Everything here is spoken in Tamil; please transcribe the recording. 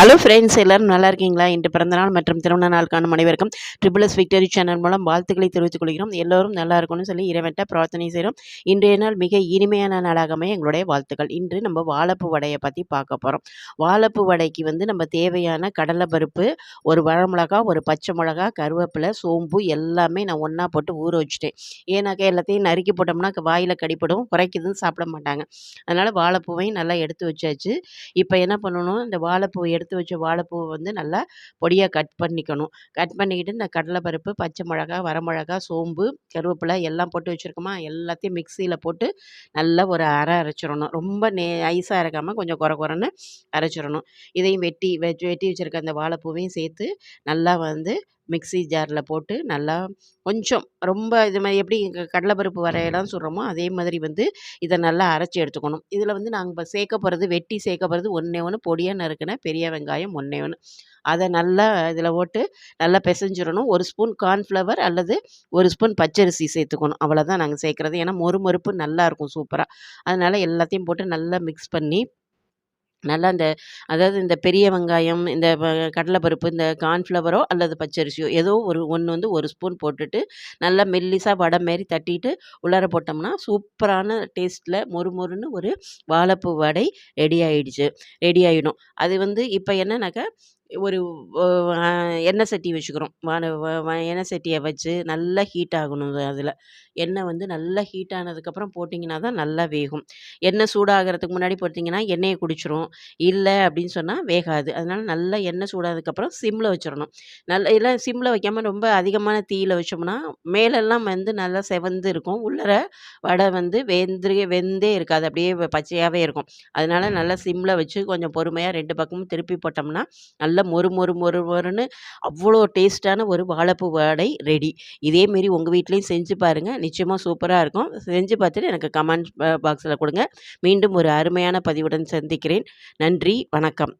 ஹலோ ஃப்ரெண்ட்ஸ் எல்லாரும் நல்லா இருக்கீங்களா? இன்று பிறந்தநாள் மற்றும் திருமண நாளுக்கான மனைவருக்கும் அனைவருக்கும் ட்ரிபிள் எஸ் விக்டரி சேனல் மூலம் வாழ்த்துக்களை தெரிவித்துக் கொள்கிறோம். எல்லோரும் நல்லா இருக்கணும்னு சொல்லி இறைவன்ட்ட பிரார்த்தனை செய்கிறோம். இன்றைய நாள் மிக இனிமையான நாளாகவே எங்களுடைய வாழ்த்துக்கள். இன்று நம்ம வாழைப்பூ வடையை பற்றி பார்க்க போகிறோம் வாழைப்பூ வடைக்கு வந்து நம்ம தேவையான கடலை பருப்பு ஒரு வரமிளகா ஒரு பச்சை மிளகா கருவேப்பிலை சோம்பு எல்லாமே நான் ஒன்றா போட்டு ஊற வச்சுட்டேன். ஏன்னாக்கா எல்லாத்தையும் நறுக்கி போட்டோம்னா வாயில் கடிப்படும் குறைக்குதுன்னு சாப்பிட மாட்டாங்க. அதனால் வாழைப்பூவையும் நல்லா எடுத்து வச்சாச்சு. இப்போ என்ன பண்ணணும்? இந்த வாழைப்பூ எடுத்து வச்ச வாழைப்பூவை வந்து நல்லா பொடியாக கட் பண்ணிக்கணும். கட் பண்ணிக்கிட்டு இந்த கடலைப்பருப்பு பச்சை மிளகா வரமிளகா சோம்பு கருவேப்பிலை எல்லாம் போட்டு வச்சுருக்கோமா எல்லாத்தையும் மிக்சியில் போட்டு நல்லா ஒரு அரை அரைச்சிடணும். ரொம்ப நே ஐஸாக இருக்காமல் கொஞ்சம் குறை குறைன்னு அரைச்சிடணும். இதையும் வெட்டி வெட்டி வெட்டி வச்சுருக்க அந்த வாழைப்பூவையும் சேர்த்து நல்லா வந்து மிக்ஸி ஜாரில் போட்டு நல்லா கொஞ்சம் ரொம்ப இது மாதிரி எப்படி கடலைப்பருப்பு வரையலாம் சொல்கிறோமோ அதே மாதிரி வந்து இதை நல்லா அரைச்சி எடுத்துக்கணும். இதில் வந்து நாங்கள் இப்போ சேர்க்க போகிறது வெட்டி சேர்க்க போகிறது ஒன்றே ஒன்று பொடியாக நறுக்கின பெரிய வெங்காயம் ஒன்றே ஒன்று அதை நல்லா இதில் போட்டு நல்லா பிசைஞ்சிடணும். ஒரு ஸ்பூன் கார்ன்ஃப்ளவர் அல்லது ஒரு ஸ்பூன் பச்சரிசி சேர்த்துக்கணும். அவ்வளோதான் நாங்கள் சேர்க்குறது. ஏன்னா மொறு மொறுப்பு நல்லாயிருக்கும் சூப்பராக அதனால் எல்லாத்தையும் போட்டு நல்லா மிக்ஸ் பண்ணி நல்லா இந்த அதாவது இந்த பெரிய வெங்காயம் இந்த கடலைப்பருப்பு இந்த கார்ன்ஃப்ளவரோ அல்லது பச்சரிசியோ ஏதோ ஒரு ஒன்று வந்து ஒரு ஸ்பூன் போட்டுட்டு நல்லா மெல்லிசாக வடை மாரி தட்டிட்டு உள்ளார போட்டோம்னா சூப்பரான டேஸ்ட்டில் மொறு மொறுன்னு ஒரு வாழைப்பூ வடை ரெடி ஆகிடுச்சு ரெடி ஆகிடும் அது வந்து இப்போ என்னன்னாக்கா ஒரு எண்ணெய் சட்டி வச்சுக்கிறோம். வான வ- எண்ணெய் சட்டியை வச்சு நல்லா ஹீட் ஆகணும் அதில். எண்ணெய் வந்து நல்லா ஹீட் ஆனதுக்கப்புறம் போட்டிங்கன்னா தான் நல்லா வேகும். எண்ணெய் சூடாகிறதுக்கு முன்னாடி போட்டிங்கன்னா எண்ணெயை குடிச்சிரும். இல்லை அப்படின்னு சொன்னால் வேகாது. அதனால் நல்லா எண்ணெய் சூடானதுக்கப்புறம் சிம்மில் வச்சிடணும் நல்ல இல்லை சிம்மில் வைக்காமல் ரொம்ப அதிகமான தீயில் வச்சோம்னா மேலெல்லாம் வந்து நல்லா செவந்து இருக்கும். உள்ளர வடை வந்து வெந்து வெந்தே இருக்காது. அப்படியே பச்சையாகவே இருக்கும். அதனால நல்லா சிம்மில் வச்சு கொஞ்சம் பொறுமையாக ரெண்டு பக்கமும் திருப்பி போட்டோம்னா நல்லா நல்ல மொறு மொறு மொறு மொறுன்னு அவ்வளோ டேஸ்ட்டான ஒரு வாழைப்பூ வடை ரெடி. இதேமாரி உங்கள் வீட்லேயும் செஞ்சு பாருங்கள் நிச்சயமாக சூப்பராக இருக்கும். செஞ்சு பார்த்துட்டு எனக்கு கமெண்ட் பாக்ஸில் கொடுங்க. மீண்டும் ஒரு அருமையான பதிவுடன் சந்திக்கிறேன். நன்றி வணக்கம்.